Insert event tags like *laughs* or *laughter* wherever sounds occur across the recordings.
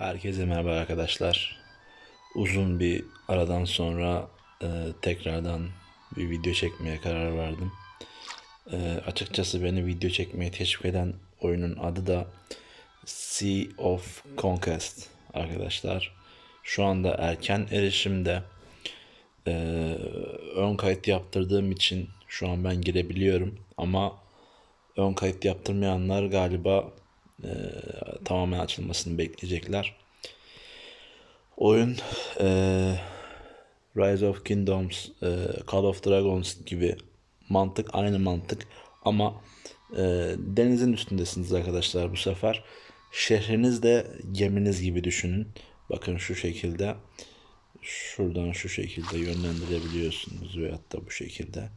Herkese merhaba arkadaşlar. Uzun bir aradan sonra e, tekrardan bir video çekmeye karar verdim. E, açıkçası beni video çekmeye teşvik eden oyunun adı da Sea of Conquest arkadaşlar. Şu anda erken erişimde e, ön kayıt yaptırdığım için şu an ben girebiliyorum ama ön kayıt yaptırmayanlar galiba e, tamamen açılmasını bekleyecekler. Oyun e, Rise of Kingdoms, e, Call of Dragons gibi mantık aynı mantık ama e, denizin üstündesiniz arkadaşlar bu sefer. Şehriniz de geminiz gibi düşünün. Bakın şu şekilde şuradan şu şekilde yönlendirebiliyorsunuz veyahut da bu şekilde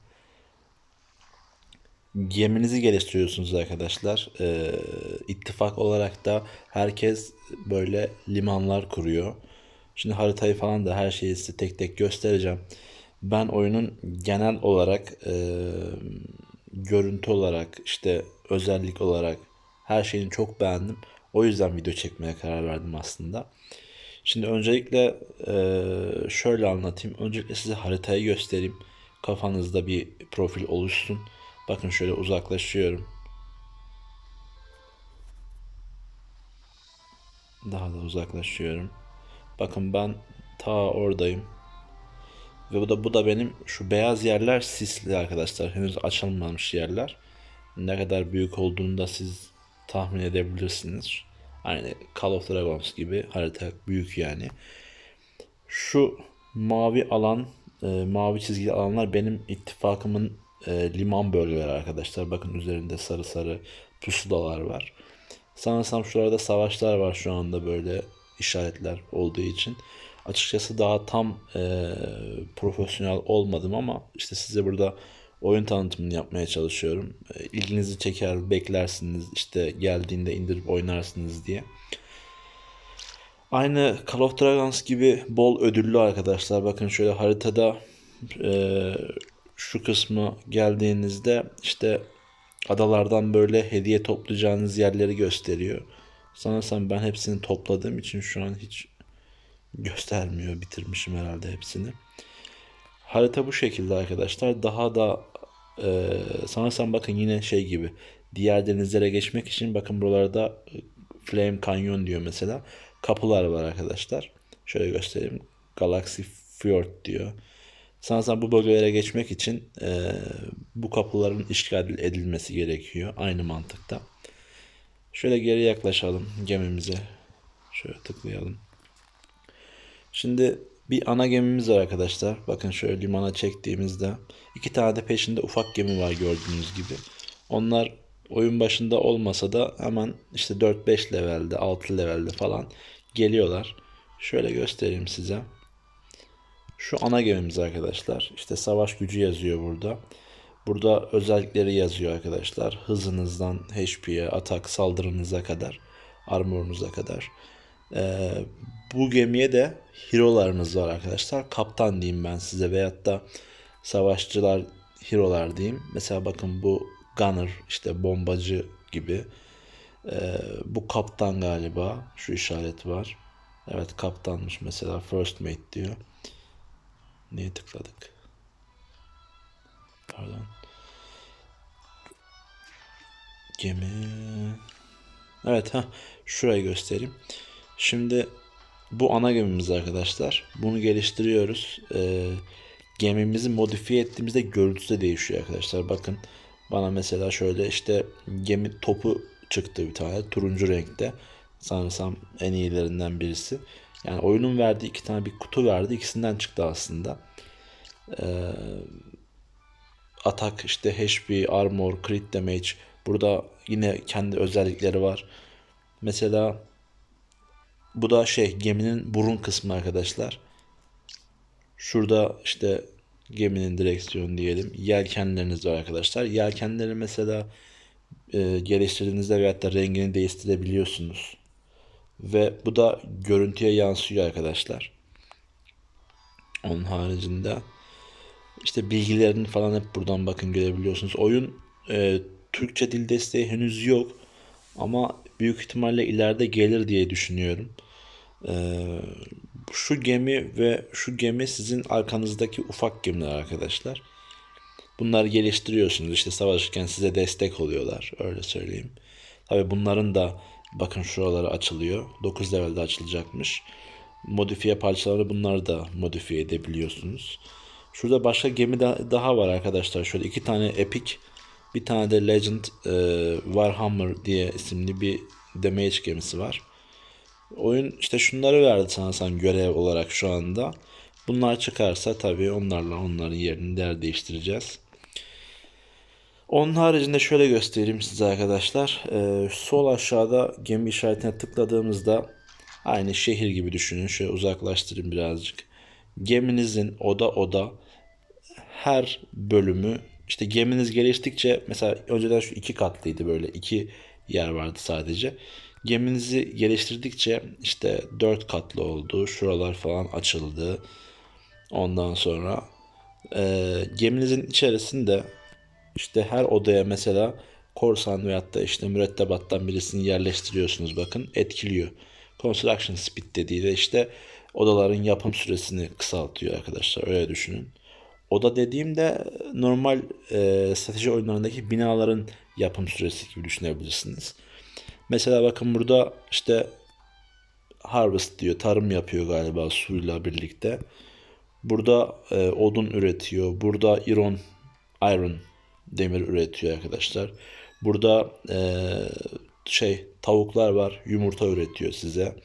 geminizi geliştiriyorsunuz arkadaşlar. Ee, ittifak olarak da herkes böyle limanlar kuruyor. Şimdi haritayı falan da her şeyi size tek tek göstereceğim. Ben oyunun genel olarak e, görüntü olarak işte özellik olarak her şeyini çok beğendim. O yüzden video çekmeye karar verdim aslında. Şimdi öncelikle e, şöyle anlatayım. Öncelikle size haritayı göstereyim. Kafanızda bir profil oluşsun. Bakın şöyle uzaklaşıyorum. Daha da uzaklaşıyorum. Bakın ben ta oradayım. Ve bu da bu da benim şu beyaz yerler sisli arkadaşlar. Henüz açılmamış yerler. Ne kadar büyük olduğunu da siz tahmin edebilirsiniz. Aynı Call of Dragons gibi harita büyük yani. Şu mavi alan, e, mavi çizgili alanlar benim ittifakımın e, liman bölgeleri arkadaşlar. Bakın üzerinde sarı sarı pusulalar var. Sanırsam şurada savaşlar var şu anda böyle işaretler olduğu için. Açıkçası daha tam e, profesyonel olmadım ama işte size burada oyun tanıtımını yapmaya çalışıyorum. E, ilginizi çeker, beklersiniz, işte geldiğinde indirip oynarsınız diye. Aynı Call of Dragons gibi bol ödüllü arkadaşlar. Bakın şöyle haritada e, şu kısmı geldiğinizde işte adalardan böyle hediye toplayacağınız yerleri gösteriyor. Sanırsam ben hepsini topladığım için şu an hiç göstermiyor. Bitirmişim herhalde hepsini. Harita bu şekilde arkadaşlar. Daha da e, sanırsam bakın yine şey gibi. Diğer denizlere geçmek için bakın buralarda e, Flame Canyon diyor mesela. Kapılar var arkadaşlar. Şöyle göstereyim. Galaxy Fjord diyor. Sanırsam bu bölgelere geçmek için e, bu kapıların işgal edilmesi gerekiyor. Aynı mantıkta. Şöyle geri yaklaşalım gemimize. Şöyle tıklayalım. Şimdi bir ana gemimiz var arkadaşlar. Bakın şöyle limana çektiğimizde iki tane de peşinde ufak gemi var gördüğünüz gibi. Onlar oyun başında olmasa da hemen işte 4-5 levelde 6 levelde falan geliyorlar. Şöyle göstereyim size. Şu ana gemimiz arkadaşlar. İşte savaş gücü yazıyor burada. Burada özellikleri yazıyor arkadaşlar. Hızınızdan HP'ye, atak, saldırınıza kadar, armorunuza kadar. Ee, bu gemiye de hero'larınız var arkadaşlar. Kaptan diyeyim ben size veyahut da savaşçılar hero'lar diyeyim. Mesela bakın bu gunner işte bombacı gibi. Ee, bu kaptan galiba. Şu işaret var. Evet kaptanmış mesela first mate diyor. Neye tıkladık? Pardon. Gemi. Evet ha şurayı göstereyim. Şimdi bu ana gemimiz arkadaşlar. Bunu geliştiriyoruz. Ee, gemimizi modifiye ettiğimizde görüntüsü de değişiyor arkadaşlar. Bakın bana mesela şöyle işte gemi topu çıktı bir tane turuncu renkte. Sanırsam en iyilerinden birisi. Yani oyunun verdiği iki tane bir kutu verdi. İkisinden çıktı aslında. Ee, atak işte HP, armor, crit damage. Burada yine kendi özellikleri var. Mesela bu da şey geminin burun kısmı arkadaşlar. Şurada işte geminin direksiyonu diyelim. Yelkenleriniz var arkadaşlar. Yelkenleri mesela e, geliştirdiğinizde veyahut da rengini değiştirebiliyorsunuz. Ve bu da görüntüye yansıyor arkadaşlar. Onun haricinde işte bilgilerini falan hep buradan bakın görebiliyorsunuz. Oyun e, Türkçe dil desteği henüz yok. Ama büyük ihtimalle ileride gelir diye düşünüyorum. Ee, şu gemi ve şu gemi sizin arkanızdaki ufak gemiler arkadaşlar. Bunları geliştiriyorsunuz. İşte savaşırken size destek oluyorlar. Öyle söyleyeyim. Tabi bunların da bakın şuraları açılıyor. 9 levelde açılacakmış. Modifiye parçaları bunları da modifiye edebiliyorsunuz. Şurada başka gemi daha var arkadaşlar. Şöyle iki tane Epic bir tane de Legend e, Warhammer diye isimli bir damage gemisi var. Oyun işte şunları verdi sanırsam görev olarak şu anda. Bunlar çıkarsa tabii onlarla onların yerini der değiştireceğiz. Onun haricinde şöyle göstereyim size arkadaşlar. Ee, sol aşağıda gemi işaretine tıkladığımızda aynı şehir gibi düşünün. Şöyle uzaklaştırayım birazcık. Geminizin oda oda her bölümü işte geminiz geliştikçe mesela önceden şu iki katlıydı böyle iki yer vardı sadece. Geminizi geliştirdikçe işte dört katlı oldu. Şuralar falan açıldı. Ondan sonra e, geminizin içerisinde işte her odaya mesela korsan veyahut da işte mürettebattan birisini yerleştiriyorsunuz bakın etkiliyor. Construction speed dediği de işte odaların yapım süresini kısaltıyor arkadaşlar öyle düşünün. Oda dediğimde normal e, strateji oyunlarındaki binaların yapım süresi gibi düşünebilirsiniz. Mesela bakın burada işte harvest diyor. Tarım yapıyor galiba suyla birlikte. Burada e, odun üretiyor. Burada iron, iron demir üretiyor arkadaşlar. Burada e, şey tavuklar var. Yumurta üretiyor size.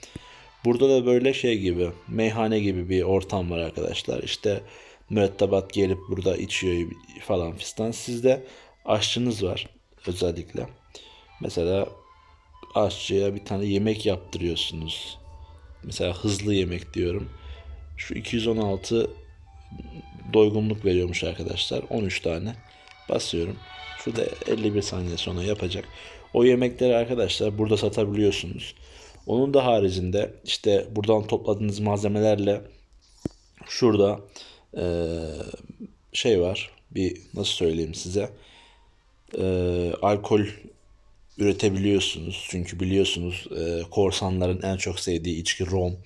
Burada da böyle şey gibi meyhane gibi bir ortam var arkadaşlar. İşte mürettebat gelip burada içiyor falan fistan. Sizde aşçınız var özellikle. Mesela aşçıya bir tane yemek yaptırıyorsunuz. Mesela hızlı yemek diyorum. Şu 216 doygunluk veriyormuş arkadaşlar. 13 tane basıyorum. Şurada 51 saniye sonra yapacak. O yemekleri arkadaşlar burada satabiliyorsunuz. Onun da haricinde işte buradan topladığınız malzemelerle şurada ee, şey var. Bir nasıl söyleyeyim size. Ee, alkol üretebiliyorsunuz. Çünkü biliyorsunuz e, korsanların en çok sevdiği içki rom.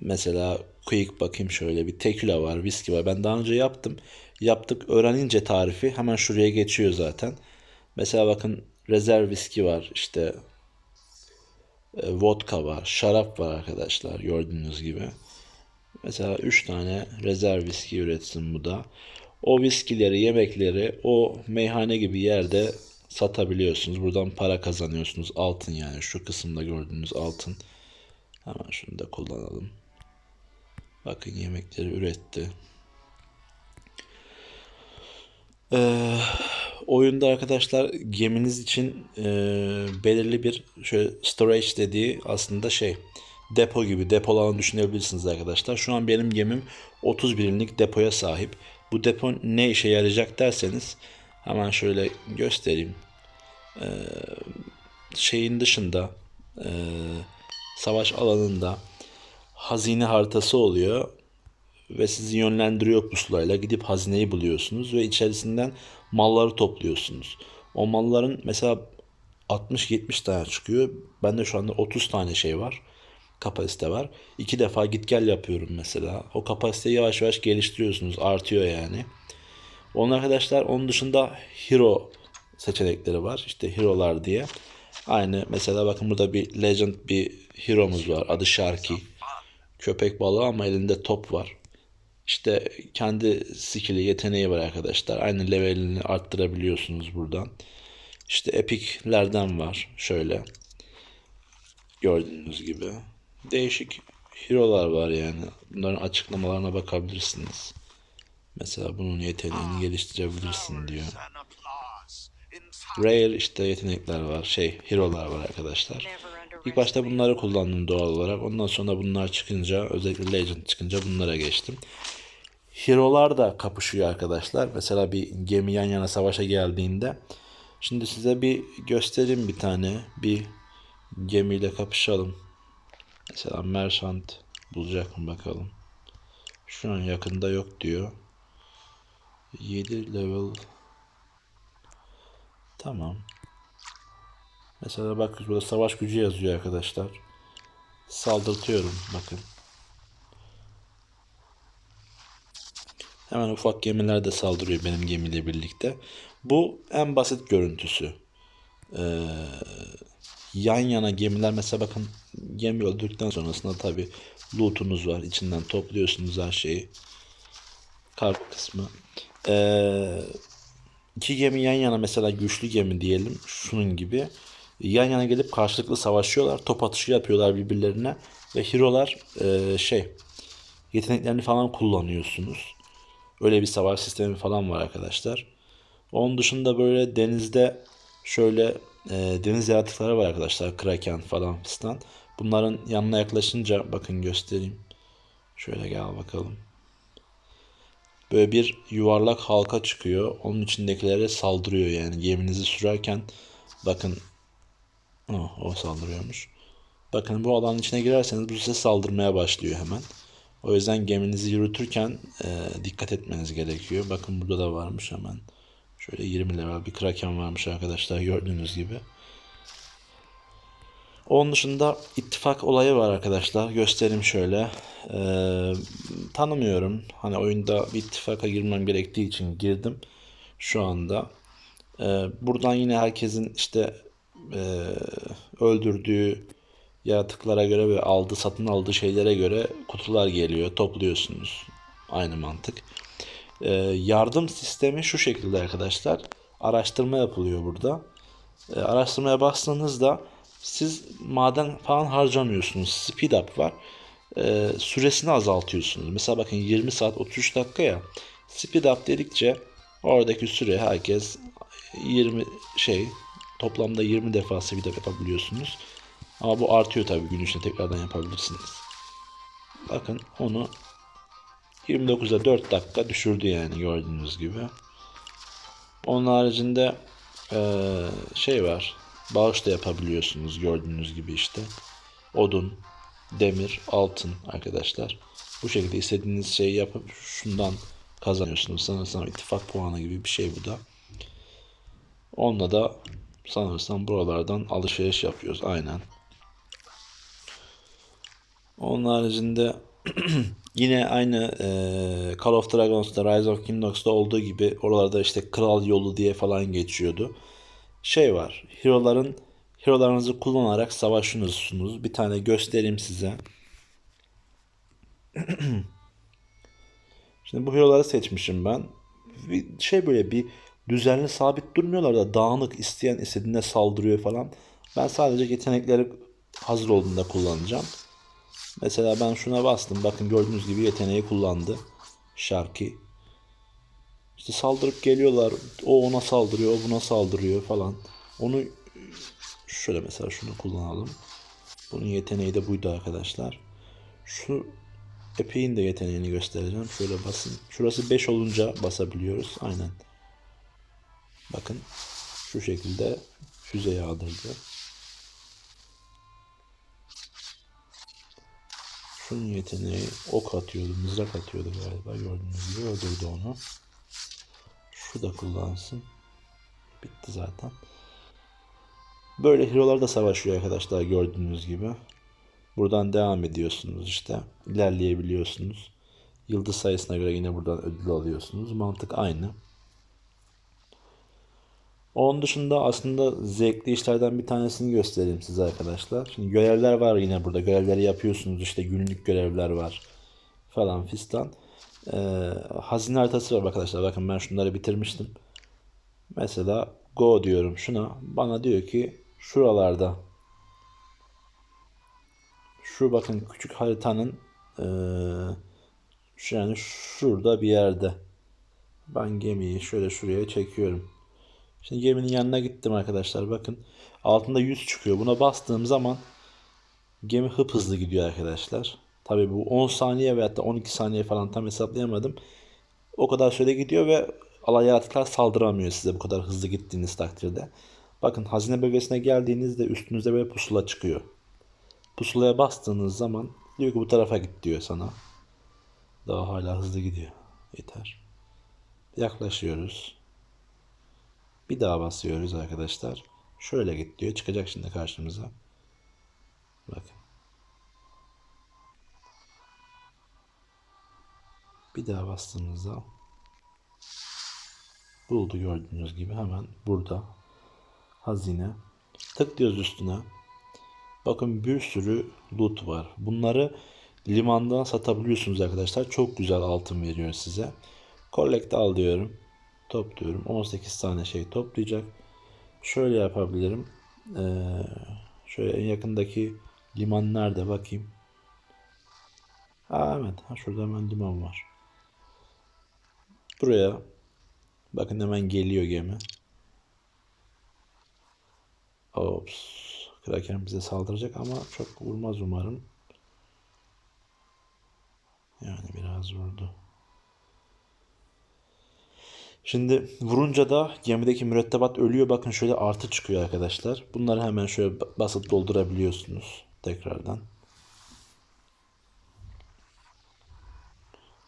Mesela quick bakayım şöyle bir tekila var, viski var. Ben daha önce yaptım. Yaptık öğrenince tarifi hemen şuraya geçiyor zaten. Mesela bakın rezerv viski var. işte e, vodka var, şarap var arkadaşlar gördüğünüz gibi. Mesela 3 tane rezerv viski üretsin bu da. O viskileri, yemekleri o meyhane gibi yerde satabiliyorsunuz. Buradan para kazanıyorsunuz. Altın yani şu kısımda gördüğünüz altın. Hemen şunu da kullanalım. Bakın yemekleri üretti. Ee, oyunda arkadaşlar geminiz için e, belirli bir şöyle storage dediği aslında şey depo gibi depolarını düşünebilirsiniz arkadaşlar. Şu an benim gemim 30 birimlik depoya sahip. Bu depo ne işe yarayacak derseniz hemen şöyle göstereyim. Ee, şeyin dışında e, savaş alanında hazine haritası oluyor ve sizi yönlendiriyor pusulayla gidip hazineyi buluyorsunuz ve içerisinden malları topluyorsunuz. O malların mesela 60-70 tane çıkıyor. Bende şu anda 30 tane şey var kapasite var. İki defa git gel yapıyorum mesela. O kapasiteyi yavaş yavaş geliştiriyorsunuz. Artıyor yani. Onun arkadaşlar onun dışında hero seçenekleri var. İşte hero'lar diye. Aynı mesela bakın burada bir legend bir hero'muz var. Adı Sharky. Köpek balığı ama elinde top var. İşte kendi skill'i yeteneği var arkadaşlar. Aynı levelini arttırabiliyorsunuz buradan. İşte epiclerden var. Şöyle. Gördüğünüz gibi değişik hero'lar var yani. Bunların açıklamalarına bakabilirsiniz. Mesela bunun yeteneğini geliştirebilirsin diyor. Rare işte yetenekler var. Şey hero'lar var arkadaşlar. İlk başta bunları kullandım doğal olarak. Ondan sonra bunlar çıkınca özellikle Legend çıkınca bunlara geçtim. Hero'lar da kapışıyor arkadaşlar. Mesela bir gemi yan yana savaşa geldiğinde. Şimdi size bir göstereyim bir tane. Bir gemiyle kapışalım. Mesela Merchant bulacak mı bakalım. Şu an yakında yok diyor. 7 level Tamam. Mesela bak burada savaş gücü yazıyor arkadaşlar. saldırtıyorum. Bakın. Hemen ufak gemiler de saldırıyor benim gemiyle birlikte. Bu en basit görüntüsü. Ee, yan yana gemiler mesela bakın gemi öldürdükten sonrasında tabi lootunuz var. İçinden topluyorsunuz her şeyi. Kart kısmı. Ee, iki gemi yan yana mesela güçlü gemi diyelim şunun gibi. Yan yana gelip karşılıklı savaşıyorlar. Top atışı yapıyorlar birbirlerine. Ve hero'lar e, şey yeteneklerini falan kullanıyorsunuz. Öyle bir savaş sistemi falan var arkadaşlar. Onun dışında böyle denizde şöyle e, deniz yaratıkları var arkadaşlar. Kraken falan fistan. Bunların yanına yaklaşınca bakın göstereyim. Şöyle gel bakalım. Böyle bir yuvarlak halka çıkıyor. Onun içindekilere saldırıyor yani. Geminizi sürerken bakın oh, o saldırıyormuş. Bakın bu alanın içine girerseniz bu size saldırmaya başlıyor hemen. O yüzden geminizi yürütürken e, dikkat etmeniz gerekiyor. Bakın burada da varmış hemen. Şöyle 20 level bir kraken varmış arkadaşlar gördüğünüz gibi. Onun dışında ittifak olayı var arkadaşlar. Göstereyim şöyle. Ee, tanımıyorum. Hani oyunda bir ittifaka girmem gerektiği için girdim. Şu anda. Ee, buradan yine herkesin işte e, öldürdüğü yaratıklara göre ve aldığı satın aldığı şeylere göre kutular geliyor. Topluyorsunuz. Aynı mantık. Ee, yardım sistemi şu şekilde arkadaşlar. Araştırma yapılıyor burada. Ee, araştırmaya bastığınızda siz maden falan harcamıyorsunuz. Speed up var. Ee, süresini azaltıyorsunuz. Mesela bakın 20 saat 33 dakika ya. Speed up dedikçe oradaki süre herkes 20 şey toplamda 20 defa speed up yapabiliyorsunuz. Ama bu artıyor tabii gün içinde tekrardan yapabilirsiniz. Bakın onu 29'a 4 dakika düşürdü yani gördüğünüz gibi. Onun haricinde ee, şey var. Bağış da yapabiliyorsunuz gördüğünüz gibi işte. Odun, demir, altın arkadaşlar. Bu şekilde istediğiniz şeyi yapıp şundan kazanıyorsunuz. Sanırsam ittifak puanı gibi bir şey bu da. Onunla da sanırsam buralardan alışveriş yapıyoruz. Aynen. Onun haricinde *clears throat* yine aynı e, Call of Dragons'ta, Rise of Kingdoms'ta olduğu gibi oralarda işte kral yolu diye falan geçiyordu. Şey var. Hero'ların hero'larınızı kullanarak savaşıyorsunuz. Bir tane göstereyim size. *clears throat* Şimdi bu hero'ları seçmişim ben. Bir şey böyle bir düzenli sabit durmuyorlar da dağınık isteyen istediğine saldırıyor falan. Ben sadece yetenekleri hazır olduğunda kullanacağım. Mesela ben şuna bastım. Bakın gördüğünüz gibi yeteneği kullandı. Şarkı. İşte saldırıp geliyorlar. O ona saldırıyor, o buna saldırıyor falan. Onu şöyle mesela şunu kullanalım. Bunun yeteneği de buydu arkadaşlar. Şu epeğin de yeteneğini göstereceğim. Şöyle basın. Şurası 5 olunca basabiliyoruz. Aynen. Bakın şu şekilde füze yağdırdı. Şunun yeteneği ok atıyordu, mızrak atıyordu galiba. Gördüğünüz gibi öldürdü onu. Şu da kullansın. Bitti zaten. Böyle hero'lar da savaşıyor arkadaşlar gördüğünüz gibi. Buradan devam ediyorsunuz işte. İlerleyebiliyorsunuz. Yıldız sayısına göre yine buradan ödül alıyorsunuz. Mantık aynı. Onun dışında aslında zevkli işlerden bir tanesini göstereyim size arkadaşlar. Şimdi görevler var yine burada. Görevleri yapıyorsunuz. işte günlük görevler var. Falan fistan. Ee, hazine haritası var arkadaşlar. Bakın ben şunları bitirmiştim. Mesela go diyorum şuna. Bana diyor ki şuralarda şu bakın küçük haritanın ee, yani şurada bir yerde. Ben gemiyi şöyle şuraya çekiyorum. Şimdi geminin yanına gittim arkadaşlar. Bakın altında 100 çıkıyor. Buna bastığım zaman gemi hıp hızlı gidiyor arkadaşlar. Tabi bu 10 saniye veya da 12 saniye falan tam hesaplayamadım. O kadar süre gidiyor ve alay yaratıklar saldıramıyor size bu kadar hızlı gittiğiniz takdirde. Bakın hazine bölgesine geldiğinizde üstünüzde böyle pusula çıkıyor. Pusulaya bastığınız zaman diyor ki bu tarafa git diyor sana. Daha hala hızlı gidiyor. Yeter. Yaklaşıyoruz. Bir daha basıyoruz arkadaşlar. Şöyle git diyor. Çıkacak şimdi karşımıza. Bakın. Bir daha bastığımızda buldu gördüğünüz gibi hemen burada hazine tık diyoruz üstüne bakın bir sürü loot var bunları limandan satabiliyorsunuz arkadaşlar çok güzel altın veriyor size collect al diyorum Topluyorum. 18 tane şey toplayacak. Şöyle yapabilirim. Ee, şöyle en yakındaki liman nerede bakayım. Ha evet. Ha, şurada hemen liman var. Buraya bakın hemen geliyor gemi. Ops. Kraken bize saldıracak ama çok vurmaz umarım. Yani biraz vurdu. Şimdi vurunca da gemideki mürettebat ölüyor. Bakın şöyle artı çıkıyor arkadaşlar. Bunları hemen şöyle basıp doldurabiliyorsunuz tekrardan.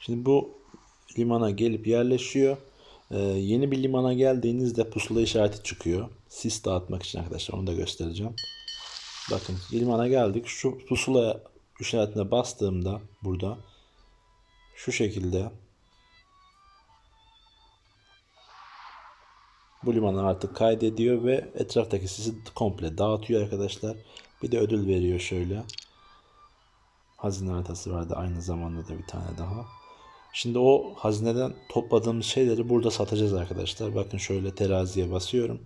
Şimdi bu limana gelip yerleşiyor. Ee, yeni bir limana geldiğinizde pusula işareti çıkıyor. Sis dağıtmak için arkadaşlar onu da göstereceğim. Bakın limana geldik. Şu pusula işaretine bastığımda burada şu şekilde bu limanı artık kaydediyor ve etraftaki sisi komple dağıtıyor arkadaşlar. Bir de ödül veriyor şöyle. Hazine haritası vardı aynı zamanda da bir tane daha. Şimdi o hazineden topladığımız şeyleri burada satacağız arkadaşlar. Bakın şöyle teraziye basıyorum.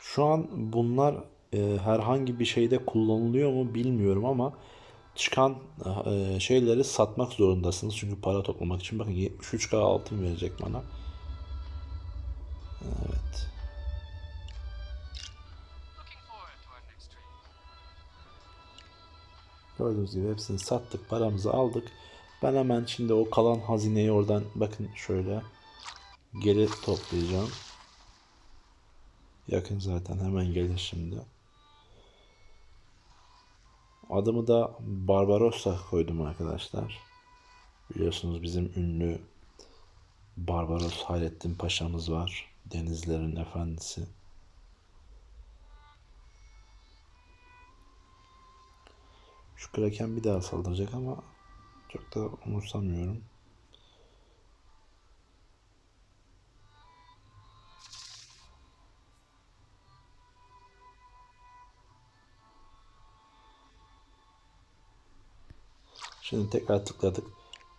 Şu an bunlar e, herhangi bir şeyde kullanılıyor mu bilmiyorum ama çıkan e, şeyleri satmak zorundasınız. Çünkü para toplamak için bakın 73k altın verecek bana. Evet. Gördüğünüz gibi hepsini sattık, paramızı aldık. Ben hemen şimdi o kalan hazineyi oradan bakın şöyle geri toplayacağım. Yakın zaten hemen gelir şimdi. Adımı da Barbarossa koydum arkadaşlar. Biliyorsunuz bizim ünlü Barbaros Hayrettin Paşa'mız var. Denizlerin efendisi. Şu kraken bir daha saldıracak ama çok da umursamıyorum. Şimdi tekrar tıkladık.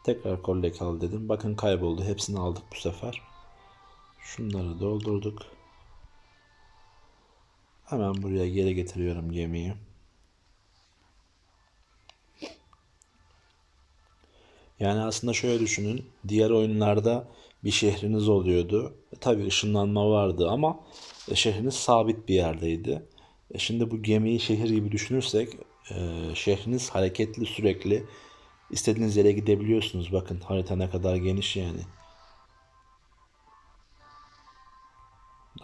Tekrar kollek al dedim. Bakın kayboldu. Hepsini aldık bu sefer. Şunları doldurduk. Hemen buraya geri getiriyorum gemiyi. Yani aslında şöyle düşünün. Diğer oyunlarda bir şehriniz oluyordu. Tabii ışınlanma vardı ama e, şehriniz sabit bir yerdeydi. E, şimdi bu gemiyi şehir gibi düşünürsek e, şehriniz hareketli sürekli istediğiniz yere gidebiliyorsunuz. Bakın harita ne kadar geniş yani.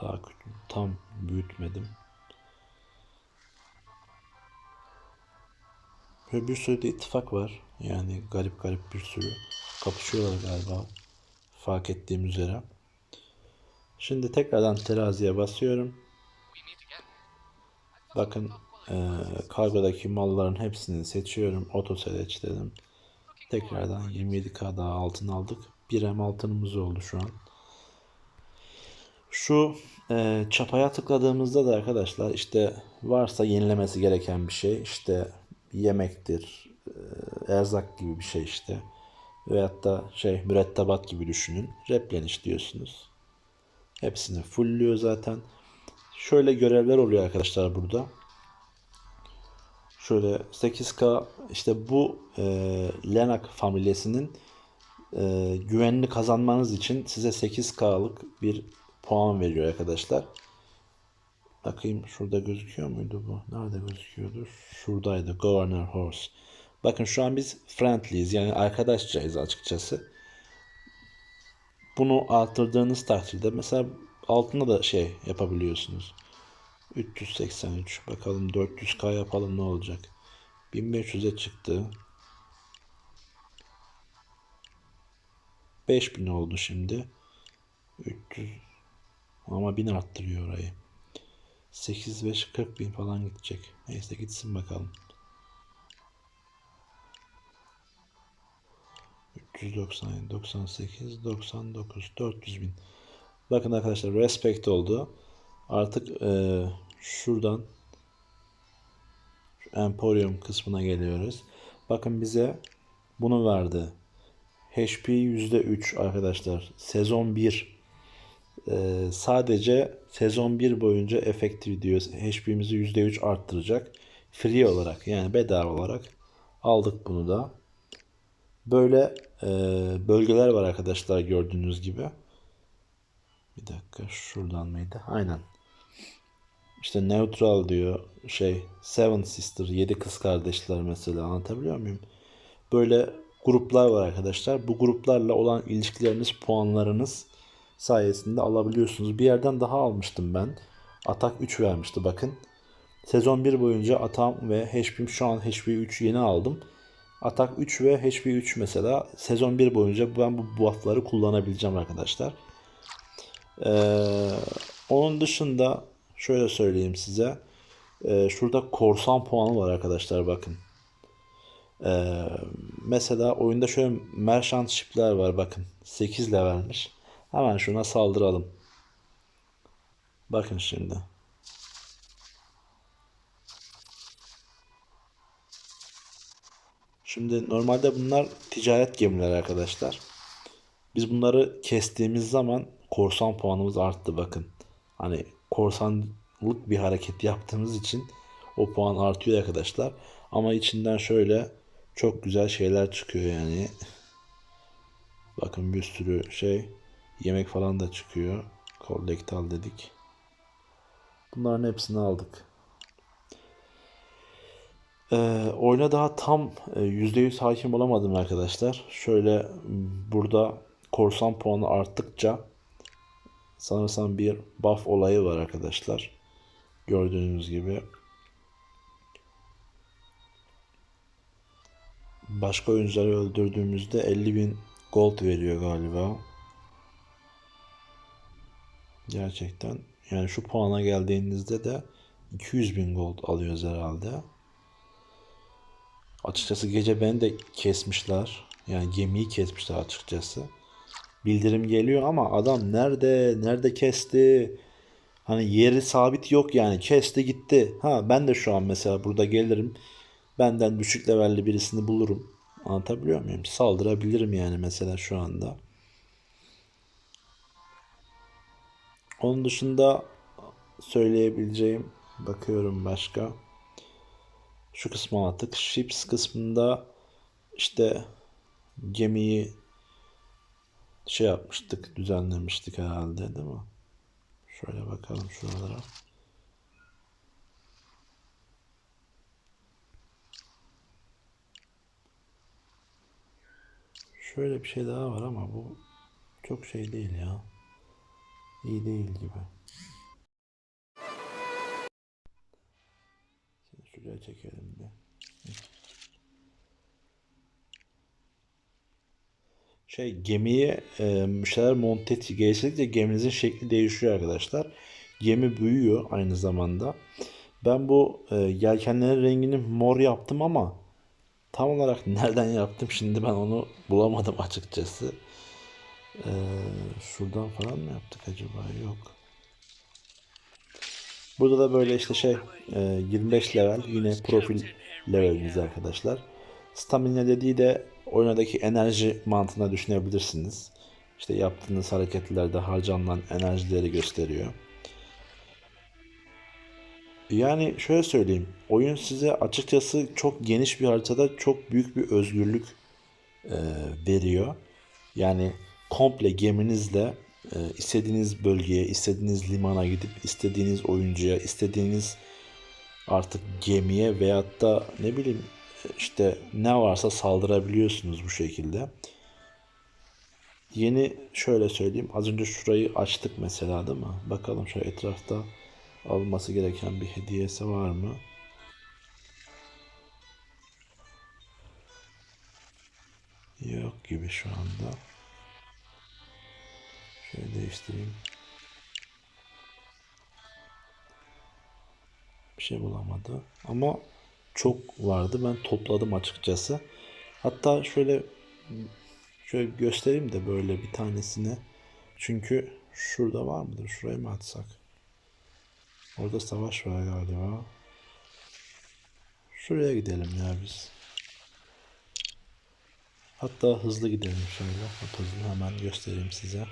Daha tam büyütmedim. Böyle bir sürü de ittifak var. Yani garip garip bir sürü. Kapışıyorlar galiba. Fark ettiğim üzere. Şimdi tekrardan teraziye basıyorum. Bakın e, kargodaki malların hepsini seçiyorum. Oto seç dedim. Tekrardan 27k daha altın aldık. 1 M altınımız oldu şu an. Şu e, çapaya tıkladığımızda da arkadaşlar işte varsa yenilemesi gereken bir şey işte yemektir, e, erzak gibi bir şey işte. Veyahut da şey mürettebat gibi düşünün. Repleniş diyorsunuz. Hepsini fullüyor zaten. Şöyle görevler oluyor arkadaşlar burada. Şöyle 8K işte bu e, Lenak familyasının e, güvenini kazanmanız için size 8K'lık bir puan veriyor arkadaşlar. Bakayım şurada gözüküyor muydu bu? Nerede gözüküyordu? Şuradaydı. Governor Horse. Bakın şu an biz friendliyiz. Yani arkadaşçayız açıkçası. Bunu arttırdığınız takdirde mesela altında da şey yapabiliyorsunuz. 383 bakalım 400k yapalım ne olacak. 1500'e çıktı. 5000 oldu şimdi. 300 ama 1000 arttırıyor orayı. 8 5 40 bin falan gidecek. Neyse gitsin bakalım. 397, 98, 99, 400 bin. Bakın arkadaşlar respect oldu. Artık e, şuradan şu Emporium kısmına geliyoruz. Bakın bize bunu verdi. HP %3 arkadaşlar. Sezon 1. Ee, sadece sezon 1 boyunca efektif diyor. HP'mizi %3 arttıracak. Free olarak yani bedava olarak aldık bunu da. Böyle e, bölgeler var arkadaşlar gördüğünüz gibi. Bir dakika şuradan mıydı? Aynen. İşte neutral diyor şey Seven Sister yedi kız kardeşler mesela anlatabiliyor muyum? Böyle gruplar var arkadaşlar. Bu gruplarla olan ilişkileriniz, puanlarınız sayesinde alabiliyorsunuz. Bir yerden daha almıştım ben. Atak 3 vermişti bakın. Sezon 1 boyunca Atam ve HP'm şu an HP 3 yeni aldım. Atak 3 ve HP 3 mesela sezon 1 boyunca ben bu buffları kullanabileceğim arkadaşlar. Ee, onun dışında şöyle söyleyeyim size. Ee, şurada korsan puanı var arkadaşlar bakın. Ee, mesela oyunda şöyle merchant ship'ler var bakın. 8 levelmiş. Hemen şuna saldıralım. Bakın şimdi. Şimdi normalde bunlar ticaret gemileri arkadaşlar. Biz bunları kestiğimiz zaman korsan puanımız arttı bakın. Hani korsanlık bir hareket yaptığımız için o puan artıyor arkadaşlar. Ama içinden şöyle çok güzel şeyler çıkıyor yani. Bakın bir sürü şey yemek falan da çıkıyor. Collect al dedik. Bunların hepsini aldık. Ee, oyuna daha tam e, %100 hakim olamadım arkadaşlar. Şöyle burada korsan puanı arttıkça sanırsam bir buff olayı var arkadaşlar. Gördüğünüz gibi. Başka oyuncuları öldürdüğümüzde 50.000 gold veriyor galiba. Gerçekten. Yani şu puana geldiğinizde de 200.000 gold alıyoruz herhalde. Açıkçası gece beni de kesmişler. Yani gemiyi kesmişler açıkçası. Bildirim geliyor ama adam nerede? Nerede kesti? Hani yeri sabit yok yani. Kesti gitti. Ha ben de şu an mesela burada gelirim. Benden düşük levelli birisini bulurum. Anlatabiliyor muyum? Saldırabilirim yani mesela şu anda. Onun dışında söyleyebileceğim bakıyorum başka. Şu kısmı anlattık. Ships kısmında işte gemiyi şey yapmıştık, düzenlemiştik herhalde değil mi? Şöyle bakalım şuralara. Şöyle bir şey daha var ama bu çok şey değil ya. İyi değil gibi. Şimdi şuraya çekelim bir. Şey gemiye e, şeyler monte geçtikçe geminizin şekli değişiyor arkadaşlar. Gemi büyüyor aynı zamanda. Ben bu e, yelkenlerin rengini mor yaptım ama tam olarak *laughs* nereden yaptım şimdi ben onu bulamadım açıkçası. E, şuradan falan mı yaptık acaba? Yok. Burada da böyle işte şey e, 25 level yine profil levelimiz arkadaşlar. Stamina dediği de oyundaki enerji mantığına düşünebilirsiniz. İşte yaptığınız hareketlerde harcanan enerjileri gösteriyor. Yani şöyle söyleyeyim. Oyun size açıkçası çok geniş bir haritada çok büyük bir özgürlük e, veriyor. Yani komple geminizle e, istediğiniz bölgeye, istediğiniz limana gidip istediğiniz oyuncuya, istediğiniz artık gemiye veyahut da ne bileyim işte ne varsa saldırabiliyorsunuz bu şekilde. Yeni şöyle söyleyeyim. Az önce şurayı açtık mesela değil mi? Bakalım şöyle etrafta alınması gereken bir hediyesi var mı? Yok gibi şu anda. Şöyle değiştireyim. Bir şey bulamadı. Ama çok vardı. Ben topladım açıkçası. Hatta şöyle şöyle göstereyim de böyle bir tanesini. Çünkü şurada var mıdır? Şuraya mı atsak? Orada savaş var galiba. Şuraya gidelim ya biz. Hatta hızlı gidelim şöyle. Hızlı hemen göstereyim size.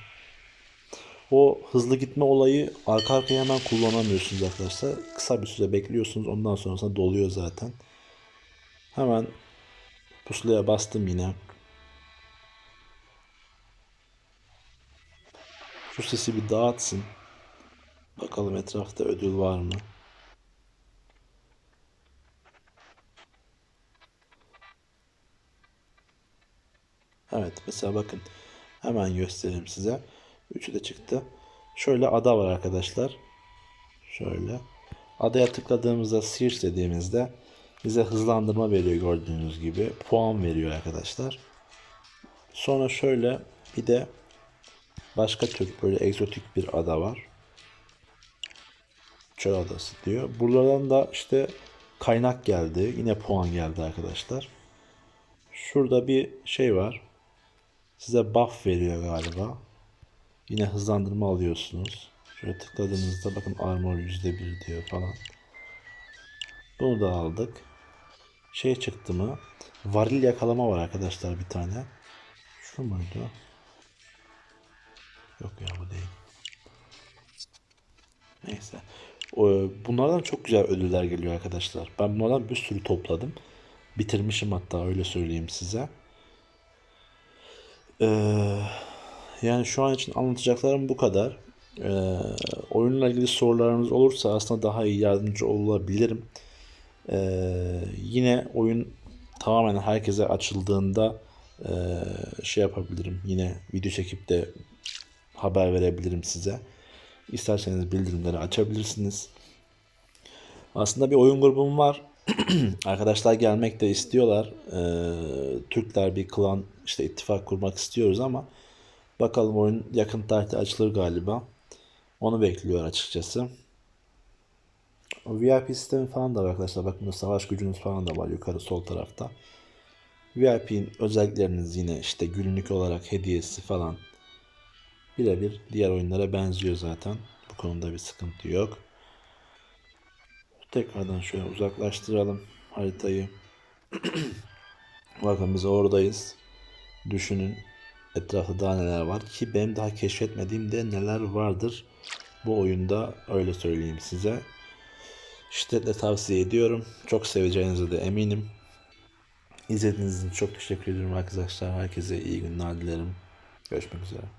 O hızlı gitme olayı arka arkaya hemen kullanamıyorsunuz arkadaşlar. Kısa bir süre bekliyorsunuz. Ondan sonrasında doluyor zaten. Hemen pusulaya bastım yine. Şu sesi bir dağıtsın. Bakalım etrafta ödül var mı? Evet mesela bakın hemen göstereyim size. Üçü de çıktı. Şöyle ada var arkadaşlar. Şöyle. Adaya tıkladığımızda search dediğimizde bize hızlandırma veriyor gördüğünüz gibi. Puan veriyor arkadaşlar. Sonra şöyle bir de başka tür böyle egzotik bir ada var. Çöl adası diyor. Buradan da işte kaynak geldi. Yine puan geldi arkadaşlar. Şurada bir şey var. Size buff veriyor galiba. Yine hızlandırma alıyorsunuz. Şöyle tıkladığınızda bakın armor %1 diyor falan. Bunu da aldık. Şey çıktı mı? Varil yakalama var arkadaşlar bir tane. Şu muydu? Yok ya bu değil. Neyse. Bunlardan çok güzel ödüller geliyor arkadaşlar. Ben bunlardan bir sürü topladım. Bitirmişim hatta öyle söyleyeyim size. Ee, yani şu an için anlatacaklarım bu kadar. Ee, oyunla ilgili sorularınız olursa aslında daha iyi yardımcı olabilirim. Ee, yine oyun tamamen herkese açıldığında e, şey yapabilirim. Yine video çekip de haber verebilirim size. İsterseniz bildirimleri açabilirsiniz. Aslında bir oyun grubum var. *clears throat* Arkadaşlar gelmek de istiyorlar. Ee, Türkler bir klan işte ittifak kurmak istiyoruz ama bakalım oyun yakın tarihte açılır galiba. Onu bekliyor açıkçası. VIP sistemi falan da var arkadaşlar. Bakın savaş gücünüz falan da var yukarı sol tarafta. VIP'nin özellikleriniz yine işte günlük olarak hediyesi falan birebir diğer oyunlara benziyor zaten. Bu konuda bir sıkıntı yok. Tekrardan şöyle uzaklaştıralım haritayı. *clears throat* Bakın biz oradayız. Düşünün etrafta daha neler var ki benim daha keşfetmediğim de neler vardır bu oyunda öyle söyleyeyim size. Şiddetle tavsiye ediyorum. Çok seveceğinize de eminim. İzlediğiniz için çok teşekkür ediyorum arkadaşlar. Herkese iyi günler dilerim. Görüşmek üzere.